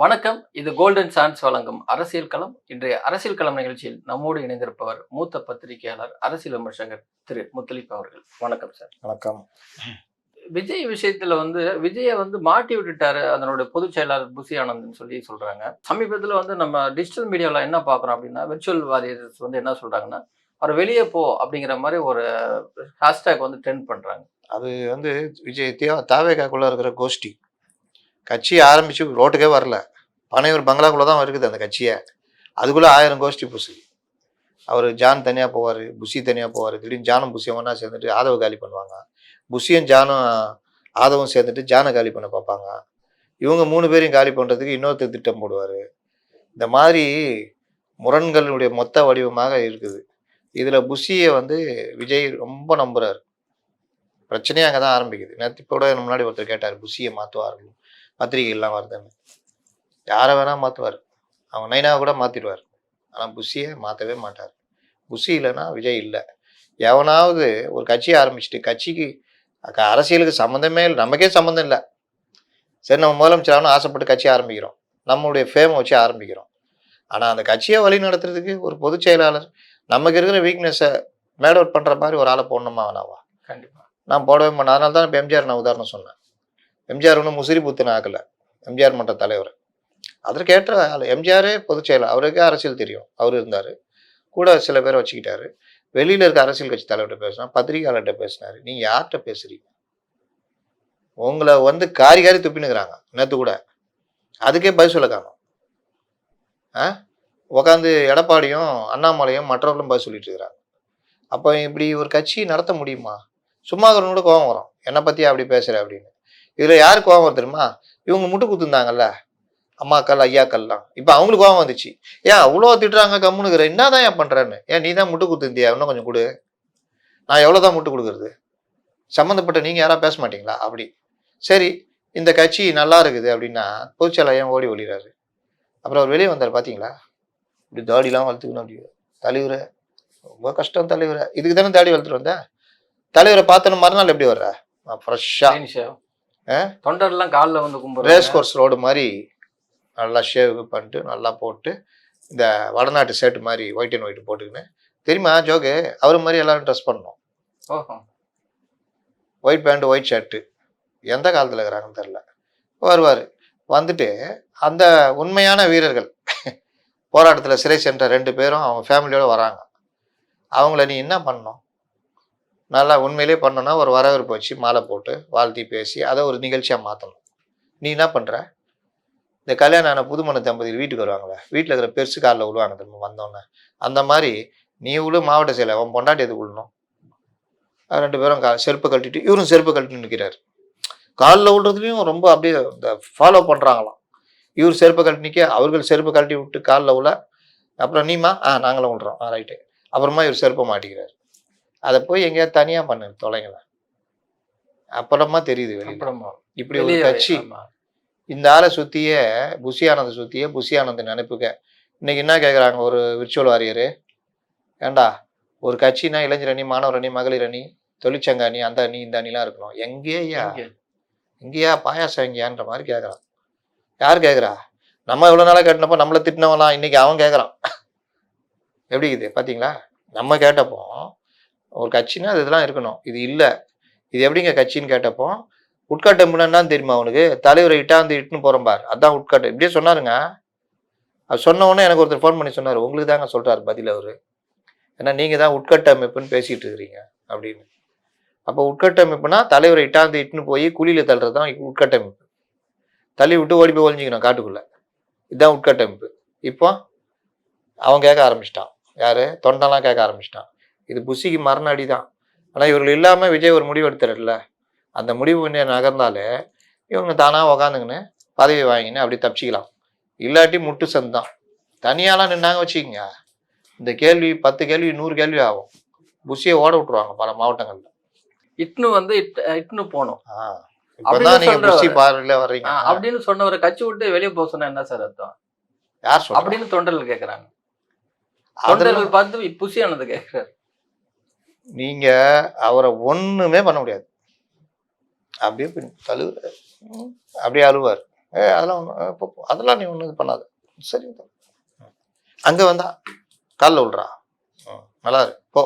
வணக்கம். இது golden chance வழங்கும் அரசியல் களம். இன்றைய அரசியல் களம் நிகழ்ச்சியில் நம்மோடு இணைந்திருப்பவர் மூத்த பத்திரிகையாளர் அரசியல் விமர்சகர் திரு முத்தலிப் அவர்கள். வணக்கம் சார் வணக்கம். விஜய் விஷயத்துல வந்து விஜயை வந்து மாட்டி விட்டுட்டாரு அதனுடைய பொதுச் செயலாளர் புசி ஆனந்த்னு சொல்லி சொல்றாங்க. சமீபத்துல வந்து நம்ம டிஜிட்டல் மீடியாவில் என்ன பார்க்குறோம் அப்படின்னா விர்ச்சுவல் வாரியர்ஸ் வந்து என்ன சொல்றாங்கன்னா அவர் வெளியே போ அப்படிங்கிற மாதிரி ஒரு ஹேஷ்டேக் வந்து ட்ரெண்ட் பண்றாங்க. அது வந்து விஜய் தியா தாவேகாக்குள்ளே இருக்கிற கோஷ்டி. கட்சி ஆரம்பித்து ரோட்டுக்கே வரல. பனையூர் பங்களாக்குள்ளே தான் இருக்குது அந்த கட்சியை. அதுக்குள்ளே ஆயிரம் கோஷ்டி புசு. அவர் ஜான் தனியாக போவார் புஷி தனியாக போவார். திடீர்னு ஜானும் புஷியும் ஒன்றா சேர்ந்துட்டு ஆதவ காலி பண்ணுவாங்க. புஷியும் ஜானும் ஆதவும் சேர்ந்துட்டு ஜானை காலி பண்ண பார்ப்பாங்க. இவங்க மூணு பேரையும் காலி பண்ணுறதுக்கு இன்னொருத்தர் திட்டம் போடுவார். இந்த மாதிரி முரண்களுடைய மொத்த வடிவமாக இருக்குது. இதில் புஷியை வந்து விஜய் ரொம்ப நம்புகிறார் பிரச்சனையே அங்கே தான் ஆரம்பிக்குது. நேற்று கூட முன்னாடி ஒருத்தர் கேட்டார் புஷியை மாற்றுவார்கள் பத்திரிகைகள்லாம் வருதுன்னு. யாரை வேணால் மாற்றுவார் அவங்க நைனாவை கூட மாற்றிடுவார் ஆனால் புஷியை மாற்றவே மாட்டார். புஷி இல்லைன்னா விஜய் இல்லை. எவனாவது ஒரு கட்சியை ஆரம்பிச்சுட்டு கட்சிக்கு அரசியலுக்கு சம்மந்தமே இல்லை. நமக்கே சம்மந்தம் இல்லை. சரி நம்ம முதலமைச்சராகனு ஆசைப்பட்டு கட்சி ஆரம்பிக்கிறோம். நம்மளுடைய ஃபேமை வச்சு ஆரம்பிக்கிறோம். ஆனால் அந்த கட்சியை வழி நடத்துறதுக்கு ஒரு பொதுச் செயலாளர் நமக்கு இருக்கிற வீக்னஸை மேட் அவுட் பண்ணுற மாதிரி ஒரு ஆளை போடணுமா வேணாவா கண்டிப்பா. நான் போடவே மாட்டேன். அதனால தான் இப்போ எம்ஜிஆர் நான் உதாரணம் சொன்னேன். எம்ஜிஆர் ஒன்றும் முசிறி புத்துன ஆக்கல. எம்ஜிஆர் மன்ற தலைவர். அதற்கு ஏற்ற ஆள் எம்ஜிஆரே பொதுச் செயலர் அவருக்கே அரசியல் தெரியும். அவர் இருந்தார். கூட சில பேரை வச்சுக்கிட்டாரு. வெளியில் இருக்க அரசியல் கட்சி தலைவர்கிட்ட பேசினா பத்திரிகையாளர்கிட்ட பேசினாரு. நீங்கள் யார்கிட்ட பேசுறீங்க? உங்களை வந்து காரி காரி துப்பினுக்கிறாங்க நேற்று கூட. அதுக்கே பதில் சொல்ல காணும் ஆ? உட்காந்து எடப்பாடியும் அண்ணாமலையும் மற்றவர்களும் பதில் சொல்லிட்டு இருக்கிறாங்க. அப்போ இப்படி ஒரு கட்சி நடத்த முடியுமா? சும்மா கூட கோவம் வரும். என்னை பற்றி அப்படி பேசுகிற அப்படின்னு. இதில் யார் கோவம் வரும் தெரியுமா? இவங்க முட்டு குத்துருந்தாங்கல்ல அம்மாக்கள் ஐயாக்கள்லாம். இப்போ அவங்களுக்கு கோவம் வந்துச்சு. ஏன் அவ்வளோ திட்டுறாங்க கம்முனுக்குற என்னதான் ஏன் பண்ணுறேன்னு ஏன் நீ தான் முட்டு குத்துந்தியா இன்னும் கொஞ்சம் கொடு. நான் எவ்வளோ தான் முட்டு கொடுக்குறது? சம்மந்தப்பட்ட நீங்கள் யாராவது பேச மாட்டீங்களா? அப்படி. சரி இந்த கட்சி நல்லா இருக்குது அப்படின்னா பொதுச்செயலர் ஏன் ஓடி ஒளிறாரு அப்புறம் அவர் வெளியே வந்தார் பார்த்தீங்களா இப்படி தாடிலாம் வளர்த்துக்கணும் அப்படி தலைவரை ரொம்ப கஷ்டம் தலைவரை. இதுக்கு தானே தாடி வளர்த்துட்டு வந்தேன் தலைவரை பார்த்தோன்னு மறுநாள் எப்படி வர்ற? ஃப்ரெஷ்ஷாக? தொண்டர்லாம் காலில் வந்து ரேஸ் கும்பிடுறாங்க கோர்ஸ் ரோடு மாதிரி நல்லா ஷேவ் பண்ணிட்டு நல்லா போட்டு இந்த வடநாட்டு ஷர்ட் மாதிரி ஒயிட் அண்ட் ஒயிட் போட்டுக்கின்னு. தெரியுமா ஜோகு? அவர் மாதிரி எல்லாரும் ட்ரெஸ் பண்ணணும். ஓஹோ. ஒயிட் பேண்ட் ஒயிட் ஷர்ட்டு எந்த காலத்தில் இருக்கிறாங்கன்னு தெரில வருவார். வந்துட்டு அந்த உண்மையான வீரர்கள் போராட்டத்தில் சிறை சென்ற ரெண்டு பேரும் அவங்க ஃபேமிலியோட வராங்க. அவங்கள நீ என்ன பண்ணணும்? நல்லா உண்மையிலே பண்ணணும்னா ஒரு வரவேற்பு வச்சு மாலை போட்டு வாழ்த்தி பேசி அதை ஒரு நிகழ்ச்சியாக மாற்றணும் நீ என்ன பண்ணுற இந்த கல்யாணம் ஆன புதுமண தம்பதிகள் வீட்டுக்கு வருவாங்களே வீட்டில் இருக்கிற பெருசு காலில் விழுவாங்க திரும்ப வந்தோன்னே அந்த மாதிரி நீ விழு மாவட்ட செயலை அவன் பொண்டாட்டி எதுக்கு விழணும் ரெண்டு பேரும் கா செருப்பு கழட்டிட்டு இவரும் செருப்பு கழட்டி நிற்கிறாரு காலில் விழுறதுலையும் ரொம்ப அப்படியே இந்த ஃபாலோ பண்ணுறாங்களாம் இவர் செருப்பு கழட்டி நிற்க அவர்கள் செருப்பு கழட்டி விட்டு காலில் விழ அப்புறம் நீமா ஆ நாங்களும் விட்றோம் ஆ ரைட்டு. அப்புறமா இவர் செருப்பை மாட்டிக்கிறார். அதை போய் எங்கேயாவது தனியாக பண்ணு தொலைங்கள அப்புறமா தெரியுது அப்புறமா. இப்படி ஒரு கட்சி. இந்த ஆளை சுற்றியே புஷி ஆனந்த் சுற்றியே புஷி ஆனந்த் நினைப்புக்க இன்னைக்கு என்ன கேட்குறாங்க ஒரு விர்ச்சுவல் வாரியரு ஏண்டா ஒரு கட்சினா இளைஞர் அணி மாணவர் அணி மகளிர் அணி தொழிற்சங்க அணி அந்த அணி இந்த அணிலாம் இருக்கணும். எங்கேயா. எங்கேயா பாயாசம் எங்கேயான்ற மாதிரி கேட்குறான் யார் கேட்குறா நம்ம இவ்வளோ நாளாக கேட்டப்போ நம்மளை திட்டினவலாம் இன்னைக்கு அவன் கேட்குறான் எப்படி இது பார்த்தீங்களா நம்ம கேட்டப்போ ஒரு கட்சினா அது இதெல்லாம் இருக்கணும். இது இல்லை. இது எப்படிங்க கட்சின்னு கேட்டப்போ உட்காட்டம்னா என்னன்னு தெரியுமா அவனுக்கு? தலைவரை இட்டாந்து இட்டுன்னு போகிறோம் பார். அதான் உட்காட்டம் இப்படியே சொன்னாருங்க. அது சொன்ன உடனே எனக்கு ஒருத்தர் ஃபோன் பண்ணி சொன்னார். உங்களுக்கு தாங்க சொல்கிறார் பதில் அவர். ஏன்னா நீங்கள் தான் உட்கட்டமைப்புன்னு பேசிகிட்டு இருக்கிறீங்க அப்படின்னு. அப்போ உட்கட்டமைப்புனா தலைவரை இட்டாந்து இட்டுன்னு போய் குழியில் தள்ளுறது தான் உட்கட்டமைப்பு தள்ளி விட்டு ஓடி போய் ஒழிஞ்சிக்கணும் காட்டுக்குள்ளே. இதுதான் உட்கட்டமைப்பு இப்போ அவன் கேட்க ஆரம்பிச்சிட்டான். யார்? தொண்டெல்லாம் கேட்க ஆரம்பிச்சிட்டான். இது புஷிக்கு மரண தான் ஆனால் இவர்கள் இல்லாமல் விஜய் ஒரு முடிவு எடுத்துறல அந்த முடிவு கொஞ்சம் நகர்ந்தாலே இவங்க தானாக உக்காந்துங்கன்னு பதவி வாங்கின்னு அப்படி தப்பிச்சிக்கலாம். இல்லாட்டி முட்டு சந்து தான் தனியாலாம் நின்னாங்க வச்சுக்கோங்க. இந்த கேள்வி பத்து கேள்வி நூறு கேள்வி ஆகும். புஷியை ஓட விட்டுருவாங்க பல மாவட்டங்கள்ல. இட்னு வந்து இட்- இட்னு போகணும். இப்பதான் நீங்க. புஷி பார்வையில வர்றீங்க. அப்படின்னு சொன்னவரை கட்சி விட்டு வெளியே போக சொன்னா என்ன சார் அர்த்தம்? யார் அப்படின்னு தொண்டர்கள் அதெல்லாம் தொண்டர்கள் பார்த்து புசி ஆனது நீங்க அவரை ஒண்ணுமே பண்ண முடியாது. அப்படியே பின் அப்படியே அழுவார். ஏ அதெல்லாம் ஒன்றும் போ, அதெல்லாம் நீ ஒன்றும் இது பண்ணாத. சரி அங்கே வந்தா காலில் விட்றா ம், நல்லா இரு போ.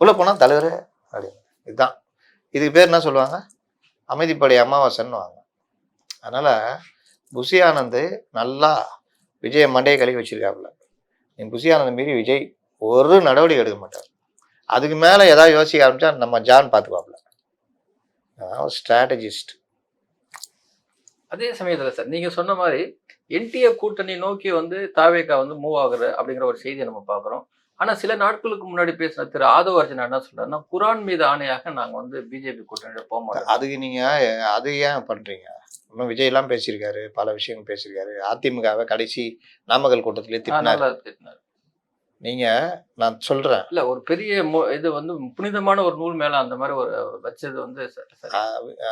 உள்ளே போனால் தலைவர் அப்படின்னு. இதுதான். இதுக்கு பேர் என்ன சொல்லுவாங்க? அமைதிப்படை அமாவாசைன்னுவாங்க அதனால் புஷி ஆனந்த் நல்லா விஜய மண்டையை கழுவி வச்சிருக்காப்புல. நீ புஷி ஆனந்த் மீறி விஜய் ஒரு நடவடிக்கை எடுக்க மாட்டார். அதுக்கு மேலே ஏதாவது யோசிக்க ஆரம்பித்தா நம்ம ஜான் பார்த்துக்குவாப்புல அதான் ஸ்ட்ராட்டஜிஸ்ட் அதே சமயத்துல சார் நீங்க சொன்ன மாதிரி என்டிஏ கூட்டணி நோக்கி வந்து தாவேகா வந்து மூவ் ஆகுற அப்படிங்கிற ஒரு செய்தியை நம்ம பார்க்குறோம். ஆனா சில நாட்களுக்கு முன்னாடி பேசின திரு ஆதவ அர்ஜுனா என்ன சொல்றாருன்னா குரான் மீது ஆணையாக நாங்க வந்து பிஜேபி கூட்டணியில போக மாட்டோம். அதுக்கு நீங்கள் அது ஏன் பண்ணுறீங்க இன்னும் விஜய்லாம் பேசியிருக்காரு பல விஷயங்கள் பேசியிருக்காரு. அதிமுகவை கடைசி நாமக்கல் கூட்டத்திலே திட்டினார். திட்டினார். நீங்கள் நான் சொல்கிறேன் இல்ல ஒரு பெரிய மு- இது வந்து புனிதமான ஒரு நூல் மேல அந்த மாதிரி ஒரு வச்சது வந்து.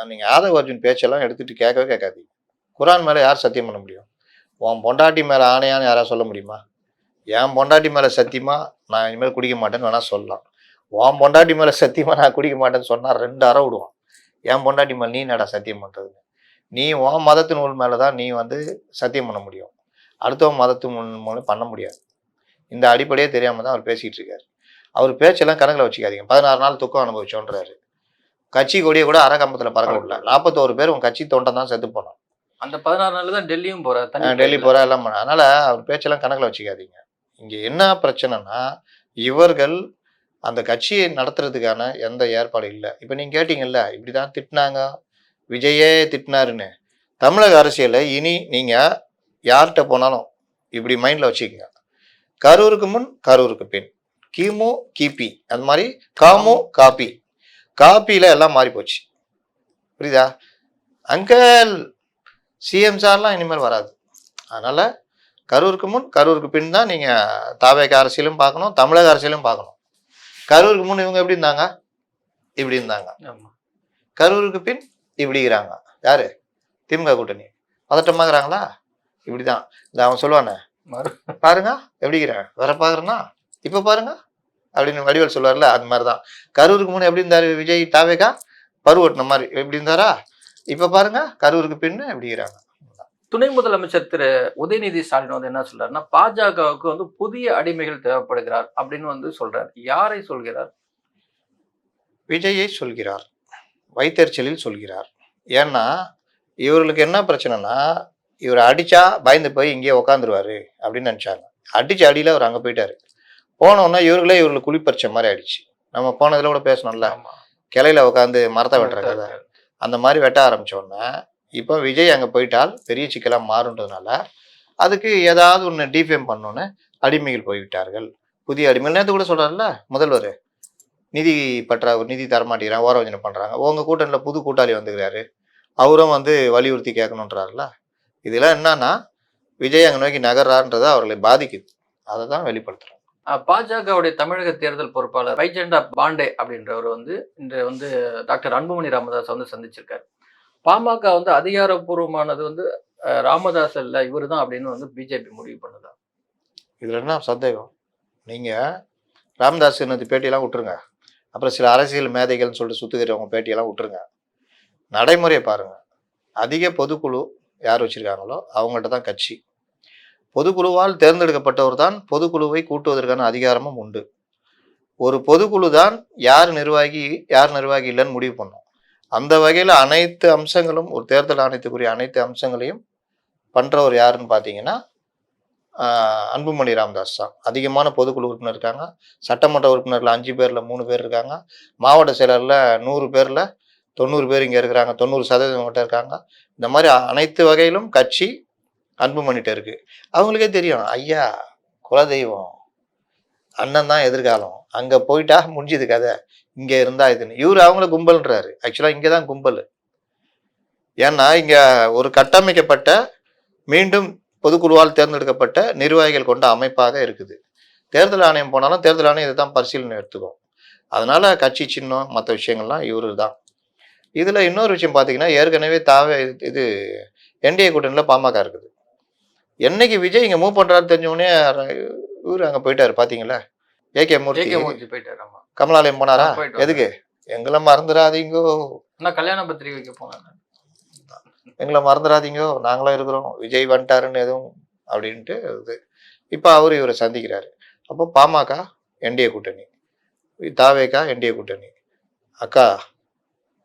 நீங்கள் ஆதவ அர்ஜுன் பேச்செல்லாம் எடுத்துட்டு கேட்கவே கேட்காதீங்க. குரான் மேலே யார் சத்தியம் பண்ண முடியும்? உன் பொண்டாட்டி மேலே ஆணையான்னு யாராவது சொல்ல முடியுமா? என் பொண்டாட்டி மேலே சத்தியமா? நான் இனிமேல் குடிக்க மாட்டேன்னு வேணால் சொல்லலாம். உன் பொண்டாட்டி மேலே சத்தியமா நான் குடிக்க மாட்டேன்னு சொன்னால் ரெண்டு அறை விடுவான். என் பொண்டாட்டி மேலே நீ என்னடா சத்தியம் பண்ணுறது நீ உன் மதத்து நூல் மேலே தான் நீ வந்து சத்தியம் பண்ண முடியும். அடுத்தவன் மதத்து நூல் மூலம் பண்ண முடியாது. இந்த அடிப்படையே தெரியாமல் தான் அவர் பேசிகிட்டு இருக்காரு. அவர் பேச்செல்லாம் கணக்கில் வச்சுக்காதீங்க. பதினாறு நாள் துக்கம் அனுபவிச்சோன்றாரு. கட்சி கொடியை கூட அரக்கம்பத்தில் பறக்க விடல. நாற்பத்தோரு பேர் உன் கட்சி தொண்டன் தான் செத்து போனோம் அந்த பதினாறு நாள்ல தான் டெல்லியும் அஹ் டெல்லி போற எல்லாம் பண்ண. அதனால அவர் பேச்செல்லாம் கணக்கில் வச்சுக்காதீங்க. இங்க என்ன பிரச்சனைனா இவர்கள் அந்த கட்சியை நடத்துறதுக்கான எந்த ஏற்பாடு இல்லை. இப்போ நீங்க கேட்டீங்கல்ல இப்படிதான் திட்டினாங்க. விஜயே திட்டினாருன்னு. தமிழக அரசியல்ல இனி நீங்க யார்கிட்ட போனாலும் இப்படி மைண்ட்ல வச்சுக்கோங்க. கரூருக்கு முன் கரூருக்கு பின். கிமு கிபி. அந்த மாதிரி காமு காப்பி காப்பியில எல்லாம் மாறி போச்சு. புரியுதா? அங்கல் சிஎம் சார்லாம் இனிமேல் வராது. அதனால கரூருக்கு முன் கரூருக்கு பின் தான் நீங்க தாவேக அரசியலும் பார்க்கணும் தமிழக அரசியலும் பார்க்கணும். கரூருக்கு முன் இவங்க எப்படி இருந்தாங்க? இப்படி இருந்தாங்க. கரூருக்கு பின் இப்படிங்கிறாங்க யாரு? திமுக கூட்டணி. பதட்டமாகறாங்களா? இப்படிதான். இந்த அவன் சொல்லுவானே பாருங்க எப்படிங்கிறேன் வேற பாக்குறேன்னா இப்ப பாருங்க அப்படின்னு வடிவேல் சொல்லுவார்ல அது மாதிரிதான். கரூருக்கு முன்ன எப்படி இருந்தாரு விஜய் தாவேகா? பருவட்டின மாதிரி. எப்படி இருந்தாரா? இப்ப பாருங்க கரூருக்கு பின்னு எப்படிங்கிறாங்க துணை முதலமைச்சர் திரு. உதயநிதி ஸ்டாலின் வந்து என்ன சொல்றாருன்னா பாஜகவுக்கு வந்து புதிய அடிமைகள் தேவைப்படுகிறார் அப்படின்னு வந்து சொல்றார். யாரை சொல்கிறார்? விஜயை சொல்கிறார். வைத்தறிச்சலில் சொல்கிறார். ஏன்னா இவர்களுக்கு என்ன பிரச்சனைனா இவர் அடிச்சா பயந்து போய் இங்கேயே உக்காந்துருவாரு அப்படின்னு நினைச்சாங்க. அடிச்ச அடியில அவர் அங்க போயிட்டாரு. போனோன்னா இவர்களே இவர்களுக்கு குளிப்பறிச்ச மாதிரி ஆயிடுச்சு. நம்ம போனதுல கூட பேசணும்ல. கிளையில உட்காந்து மரத்தை வெட்டுற கதை. அந்த மாதிரி வெட்ட ஆரம்பிச்ச உடனே இப்போ விஜய் அங்கே போயிட்டால் பெரிய சிக்கலாக மாறுன்றதுனால அதுக்கு ஏதாவது ஒன்று டிஃபேம் பண்ணோன்னு அடிமைகள் போய்விட்டார்கள். புதிய அடிமைகள். நேற்று கூட சொல்கிறாருல்ல முதல்வர் நிதி பற்றா நிதி தரமாட்டேங்கிறான் ஓரவஞ்சனை பண்ணுறாங்க உங்கள் கூட்டணியில் புது கூட்டாளி வந்துக்கிறாரு. அவரும் வந்து வலியுறுத்தி கேட்கணுன்றாருல இதெல்லாம் என்னன்னா விஜய் அங்கே நோக்கி நகர்றான்றதை அவர்களை பாதிக்குது. அதை தான் வெளிப்படுத்துகிறோம் அஹ் பாஜகவுடைய தமிழக தேர்தல் பொறுப்பாளர் வைஜெண்டா பாண்டே அப்படின்றவர் வந்து இன்று வந்து டாக்டர் அன்புமணி ராமதாஸ் வந்து சந்திச்சிருக்காரு. பாமக வந்து அதிகாரப்பூர்வமானது வந்து ராமதாஸ் இல்ல இவரு தான் அப்படின்னு வந்து பிஜேபி முடிவு பண்ணுதா. இதில் என்ன சந்தேகம்? நீங்கள் ராமதாஸ் என்னது பேட்டியெல்லாம் விட்டுருங்க. அப்புறம் சில அரசியல் மேதைகள்னு சொல்லிட்டு சுத்துக்கிறவங்க பேட்டியெல்லாம் விட்டுருங்க. நடைமுறையை பாருங்க. அதிக பொதுக்குழு யார் வச்சுருக்காங்களோ அவங்கள்ட்ட தான் கட்சி. பொதுக்குழுவால் தேர்ந்தெடுக்கப்பட்டவர் தான் பொதுக்குழுவை கூட்டுவதற்கான அதிகாரமும் உண்டு. ஒரு பொதுக்குழு தான் யார் நிர்வாகி யார் நிர்வாகி இல்லைன்னு முடிவு பண்ணும். அந்த வகையில் அனைத்து அம்சங்களும் ஒரு தேர்தல் ஆணையத்துக்குரிய அனைத்து அம்சங்களையும் பண்ணுறவர் யாருன்னு பார்த்தீங்கன்னா அன்புமணி ராமதாஸ் தான். அதிகமான பொதுக்குழு உறுப்பினர் இருக்காங்க. சட்டமன்ற உறுப்பினரில் அஞ்சு பேரில் மூணு பேர் இருக்காங்க. மாவட்ட செயலரில் நூறு பேரில் தொண்ணூறு பேர் இங்கே இருக்கிறாங்க தொண்ணூறு சதவீதம் கிட்ட இருக்காங்க. இந்த மாதிரி அனைத்து வகையிலும் கட்சி அன்புமணிட்ட இருக்கு. அவங்களுக்கே தெரியும் ஐயா குலதெய்வம் அண்ணன் தான் எதிர்காலம். அங்கே போயிட்டா முடிஞ்சது கதை. இங்கே இருந்தா இதுன்னு. இவர் அவங்கள கும்பல்ன்றாரு. ஆக்சுவலாக இங்கே தான் கும்பல். ஏன்னா இங்கே ஒரு கட்டமைக்கப்பட்ட மீண்டும் பொதுக்குழுவால் தேர்ந்தெடுக்கப்பட்ட நிர்வாகிகள் கொண்ட அமைப்பாக இருக்குது. தேர்தல் ஆணையம் போனாலும் தேர்தல் ஆணையம் இதை தான் பரிசீலனை எடுத்துக்கும். அதனால் கட்சி சின்னம் மற்ற விஷயங்கள்லாம் இவரு தான். இதுல இன்னொரு விஷயம் பார்த்தீங்கன்னா ஏற்கனவே தாவே இது என்டிஏ கூட்டணியில் பாமக இருக்குது. என்னைக்கு விஜய் இங்க மூவ் பண்றாரு தெரிஞ்ச உடனே இவரு அங்க போயிட்டாரு பாத்தீங்களா? ஏகே மூர்த்தி. போயிட்டாரு கமலாலயம் போனாரா? எதுக்கு? எங்களை மறந்துடாதீங்கோ. ஆனா கல்யாண பத்திரிகை வைக்க போனாங்க எங்களை மறந்துடாதீங்கோ. நாங்களும் இருக்கிறோம். விஜய் வந்துட்டாருன்னு எதுவும் அப்படின்ட்டு இது. இப்போ அவர் இவரை சந்திக்கிறாரு. அப்போ பாமக என்டிஏ கூட்டணி. தாவேகா என்டிஏ கூட்டணி. அக்கா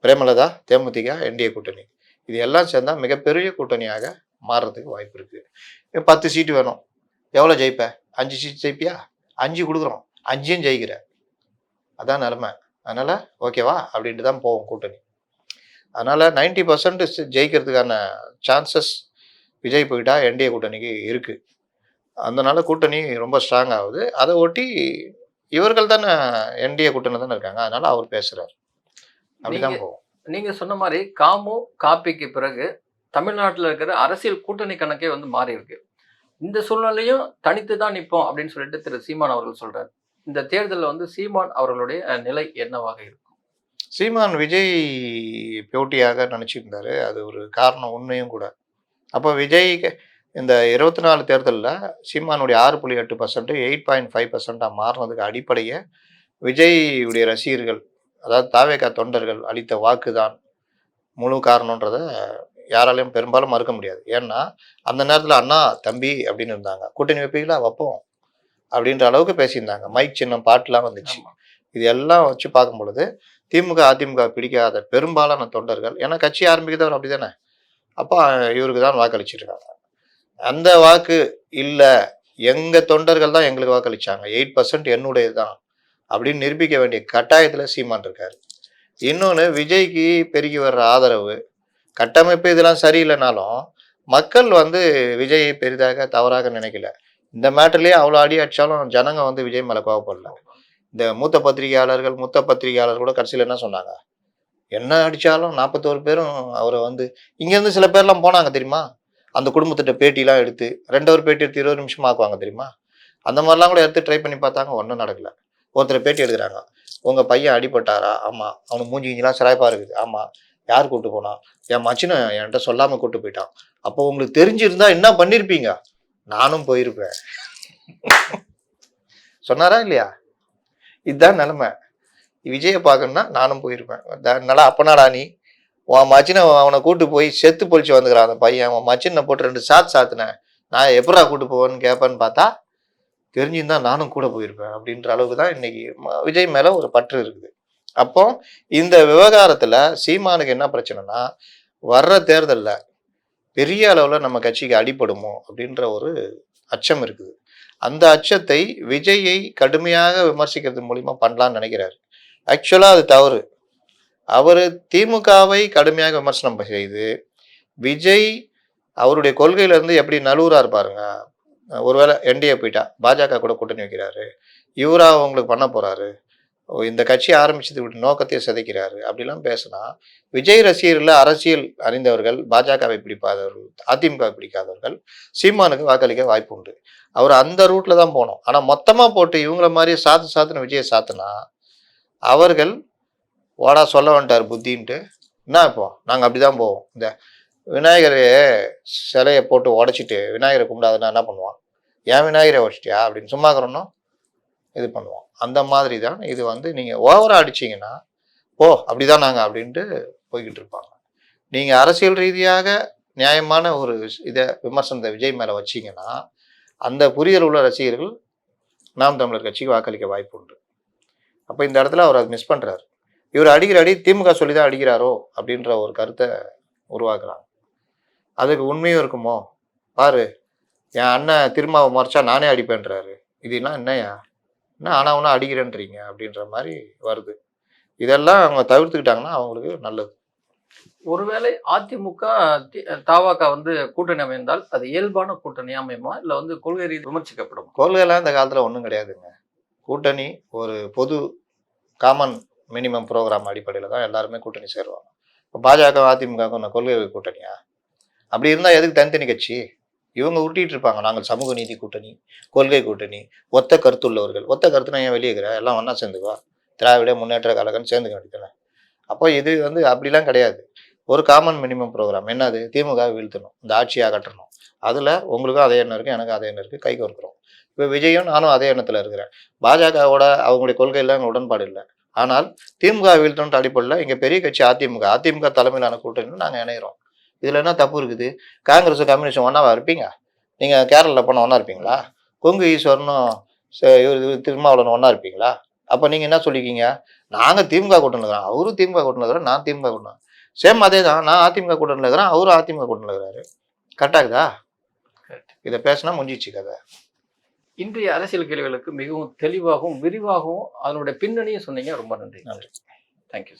பிரேமலதா தேமுதிக என்டிஏ கூட்டணி. இது எல்லாம் சேர்ந்தா மிகப்பெரிய கூட்டணியாக மாறுறதுக்கு வாய்ப்பு இருக்கு. பத்து சீட்டு வேணும். எவ்வளோ ஜெயிப்ப? அஞ்சு சீட் ஜெயிப்பியா? அஞ்சு கொடுக்குறோம். அஞ்சையும் ஜெயிக்கிற. அதான் நிலமை. அதனால ஓகேவா? அப்படின்ட்டு தான் போவோம் கூட்டணி. அதனால நைன்டி பர்சன்ட் ஜெயிக்கிறதுக்கான சான்சஸ் விஜய் போயிட்டா என்டிஏ கூட்டணிக்கு இருக்கு. அதனால கூட்டணி ரொம்ப ஸ்ட்ராங் ஆகுது. அதை ஒட்டி இவர்கள் தானே என்டிஏ கூட்டணி தானே இருக்காங்க. அதனால அவர் பேசுறாரு. அப்படிதான் போகும். நீங்க சொன்ன மாதிரி காமு காப்பிக்கு பிறகு தமிழ்நாட்டில் இருக்கிற அரசியல் கூட்டணி கணக்கே வந்து மாறி இருக்கு. இந்த சூழ்நிலையும் தனித்து தான் நிற்போம் அப்படின்னு சொல்லிட்டு திரு சீமான் அவர்கள் சொல்றாரு. இந்த தேர்தலில் வந்து சீமான் அவர்களுடைய நிலை என்னவாக இருக்கும்? சீமான் விஜய் போட்டியாக நினச்சிருந்தாரு. அது ஒரு காரணம் உண்மையும் கூட. அப்போ விஜய் இந்த இருபத்தி நாலு தேர்தலில் சீமானுடைய ஆறு புள்ளி எட்டு பர்சன்ட் எயிட் பாயிண்ட் ஃபைவ் பர்சன்டாக மாறினதுக்கு அடிப்படையே விஜய்யுடைய ரசிகர்கள் அதாவது தாவேகா தொண்டர்கள் அளித்த வாக்கு தான் முழு காரணன்றதை யாராலையும் பெரும்பாலும் மறுக்க முடியாது. ஏன்னா அந்த நேரத்தில் அண்ணா தம்பி அப்படின்னு இருந்தாங்க. கூட்டணி வைப்பீங்களா? வைப்போம். அப்படின்ற அளவுக்கு பேசியிருந்தாங்க. மைக் சின்னம் பாட்டுலாம் வந்துச்சு. இது எல்லாம் வச்சு பார்க்கும் பொழுது திமுக அதிமுக பிடிக்காத பெரும்பாலான தொண்டர்கள் ஏன்னா கட்சி ஆரம்பிக்கிறவர் அப்படி தானே அப்போ இவருக்கு தான் வாக்களிச்சிருக்காங்க. அந்த வாக்கு இல்லை. எங்க தொண்டர்கள் தான் எங்களுக்கு வாக்களிச்சாங்க. எயிட் பர்சன்ட் என்னுடையது தான் அப்படின்னு நிரூபிக்க வேண்டிய கட்டாயத்தில் சீமான் இருக்கார். இன்னொன்று விஜய்க்கு பெருகி வர்ற ஆதரவு கட்டமைப்பு இதெல்லாம் சரியில்லைனாலும் மக்கள் வந்து விஜயை பெரிதாக தவறாக நினைக்கல. இந்த மேட்டர்லேயே அவ்வளோ அடி அடித்தாலும் ஜனங்க வந்து விஜய் மேலே கோவப்படல. இந்த மூத்த பத்திரிகையாளர்கள் மூத்த பத்திரிகையாளர் கூட கடைசியில் என்ன சொன்னாங்க? என்ன அடித்தாலும் நாற்பத்தோரு பேரும் அவரை வந்து இங்கேருந்து சில பேர்லாம் போனாங்க தெரியுமா? அந்த குடும்பத்திட்ட பேட்டிலாம் எடுத்து ரெண்டவர் பேட்டி எடுத்து இருபது நிமிஷம் ஆக்குவாங்க தெரியுமா? அந்த மாதிரிலாம் கூட எடுத்து ட்ரை பண்ணி பார்த்தாங்க ஒன்றும் நடக்கலை. ஒருத்தர் பேட்டி எடுக்கிறாங்க. உங்கள் பையன் அடிபட்டாரா? ஆமாம் அவனுக்கு மூஞ்சி கிஞ்சிலாம் சிறப்பாக இருக்குது. ஆமாம் யார் கூட்டு போனான் என் மச்சினை என்கிட்ட சொல்லாமல் கூட்டு போயிட்டான். அப்போ உங்களுக்கு தெரிஞ்சிருந்தா என்ன பண்ணியிருப்பீங்க நானும் போயிருப்பேன். சொன்னாரா இல்லையா? இதுதான் நிலமை. விஜயை பார்க்கணும்னா நானும் போயிருப்பேன். நல்லா அப்பனாடா நீ? உன் மச்சினை அவனை கூட்டு போய் செத்து பொழிச்சு வந்துக்கிறான் அந்த பையன். உன் மச்சினை போட்டு ரெண்டு சாத்து சாத்துனேன் நான் எப்படா கூட்டு போவேன்னு கேட்பேன்னு பார்த்தா தெரிஞ்சுருந்தா நானும் கூட போயிருப்பேன் அப்படின்ற அளவுக்கு தான் இன்னைக்கு விஜய் மேலே ஒரு பற்று இருக்குது. அப்போ இந்த விவகாரத்தில் சீமானுக்கு என்ன பிரச்சனைனா வர்ற தேர்தலில் பெரிய அளவில் நம்ம கட்சிக்கு அடிபடுமோ அப்படின்ற ஒரு அச்சம் இருக்குது. அந்த அச்சத்தை விஜயை கடுமையாக விமர்சிக்கிறது மூலிமா பண்ணலான்னு நினைக்கிறாரு. ஆக்சுவலாக அது தவறு. அவர் திமுகவை கடுமையாக விமர்சனம் செய்து விஜய் அவருடைய கொள்கையிலேருந்து எப்படி நழுவுறாரு பாருங்க. ஒருவேளை என்டிஏ போயிட்டா பாஜக கூட கூட்டணி வைக்கிறாரு. இவரா அவங்களுக்கு பண்ண போறாரு? ஓ, இந்த கட்சி ஆரம்பிச்சது விட்டு நோக்கத்தை சிதைக்கிறாரு. அப்படிலாம் பேசினா விஜய் ரசிகர்ல அரசியல் அறிந்தவர்கள் பாஜகவை பிடிக்காதவர்கள் அதிமுகவை பிடிக்காதவர்கள் சீமானுக்கு வாக்களிக்க வாய்ப்பு உண்டு. அவர் அந்த ரூட்ல தான் போகணும். ஆனால் மொத்தமாக போட்டு இவங்கள மாதிரி சாத்து சாத்துன்னு விஜயை சாத்துனா அவர்கள் வாடா சொல்ல வந்துட்டார் புத்தின்ட்டு என்ன இப்போ? நாங்கள் அப்படிதான் போவோம். இந்த விநாயகர் சிலையை போட்டு உடைச்சிட்டு விநாயகரை கும்பிடாதுன்னா என்ன பண்ணுவான்? ஏன் விநாயகரை உடச்சிட்டியா? அப்படின்னு சும்மா இருக்கிறோம் இது பண்ணுவோம் அந்த மாதிரி தான் இது வந்து நீங்கள் ஓவராக அடிச்சீங்கன்னா ஓ அப்படிதான் நாங்கள் அப்படின்ட்டு போய்கிட்டு இருப்பாங்க. நீங்கள் அரசியல் ரீதியாக நியாயமான ஒரு இதை விமர்சனத்தை விஜய் மேலே வச்சீங்கன்னா அந்த புரிதல் உள்ள ரசிகர்கள் நாம் தமிழர் கட்சிக்கு வாக்களிக்க வாய்ப்பு உண்டு. அப்போ இந்த இடத்துல அவர் அதை மிஸ் பண்ணுறாரு இவர் அடிக்கிற அடி திமுக சொல்லி தான் அடிக்கிறாரோ அப்படின்ற ஒரு கருத்தை உருவாக்குறாங்க. அதுக்கு உண்மையும் இருக்குமோ? பாரு என் அண்ணன் திருமாவை மறைச்சா நானே அடிப்பேன்றாரு. இதெல்லாம் என்னையா என்ன ஆனாவனா அடிக்கிறேன்றீங்க? அப்படின்ற மாதிரி வருது. இதெல்லாம் அவங்க தவிர்த்துக்கிட்டாங்கன்னா அவங்களுக்கு நல்லது. ஒருவேளை அதிமுக தி- தவாக வந்து கூட்டணி அமைந்தால் அது இயல்பான கூட்டணியா அமையுமா? இல்ல வந்து கொள்கை ரீதி விமர்சிக்கப்படும்? கொள்கையெல்லாம் இந்த காலத்தில் ஒன்றும் கிடையாதுங்க. கூட்டணி ஒரு பொது காமன் மினிமம் ப்ரோக்ராம் அடிப்படையில் தான் எல்லாருமே கூட்டணி சேருவாங்க. இப்போ பாஜக அதிமுக கொள்கை கூட்டணியா? அப்படி இருந்தால் எதுக்கு தனித்தனி கட்சி? இவங்க உருட்டிட்டு இருப்பாங்க. நாங்கள் சமூக நீதி கூட்டணி கொள்கை கூட்டணி ஒத்த கருத்துள்ளவர்கள். ஒத்த கருத்துனா ஏன் வெளியே எல்லாம் ஒன்றா சேர்ந்துக்குவா திராவிட முன்னேற்ற கழகம்னு சேர்ந்துக்க வேண்டியதானே அப்போ இது வந்து அப்படிலாம் கிடையாது. ஒரு காமன் மினிமம் ப்ரோக்ராம் என்னது? திமுக வீழ்த்தணும். இந்த ஆட்சியை அகற்றணும். அதில் உங்களுக்கும் அதே எண்ணம் இருக்குது எனக்கும் அதே எண்ணம் இருக்குது கை கோர்க்குறோம். இப்போ விஜயும் நானும் அதே எண்ணத்தில் இருக்கிறேன். பாஜகவோட அவங்களுடைய கொள்கையில் எனக்கு உடன்பாடு இல்லை. ஆனால் திமுக வீழ்த்தணுன்ற அடிப்படையில் இங்கே பெரிய கட்சி அதிமுக. அதிமுக தலைமையிலான கூட்டணியில் நாங்கள் இணைகிறோம் இதில் என்ன தப்பு இருக்குது? காங்கிரஸ் கம்யூனிஸ்டும் ஒன்றாவா இருப்பீங்க? நீங்கள் கேரளாவில் போனால் ஒன்றா இருப்பீங்களா? கொங்கு ஈஸ்வரனும் இவர் திருமாவளவன் ஒன்றா இருப்பீங்களா? அப்போ நீங்கள் என்ன சொல்லிக்கிங்க நாங்கள் திமுக கூட்டணி இருக்கிறோம். அவரும் திமுக கூட்டணி இருக்கிறோம் நான் திமுக கூட்டணி சேம் அதே தான் நான் அதிமுக கூட்டணி இருக்கிறேன் அவரும் அதிமுக கூட்டணி இருக்கிறாரு. கரெக்டாகுதா. இதை பேசினா முடிஞ்சிச்சு கதை. இன்றைய அரசியல் கேள்விகளுக்கு மிகவும் தெளிவாகவும் விரிவாகவும் அதனுடைய பின்னணியும் சொன்னீங்க. ரொம்ப நன்றி. நன்றி. தேங்க்யூ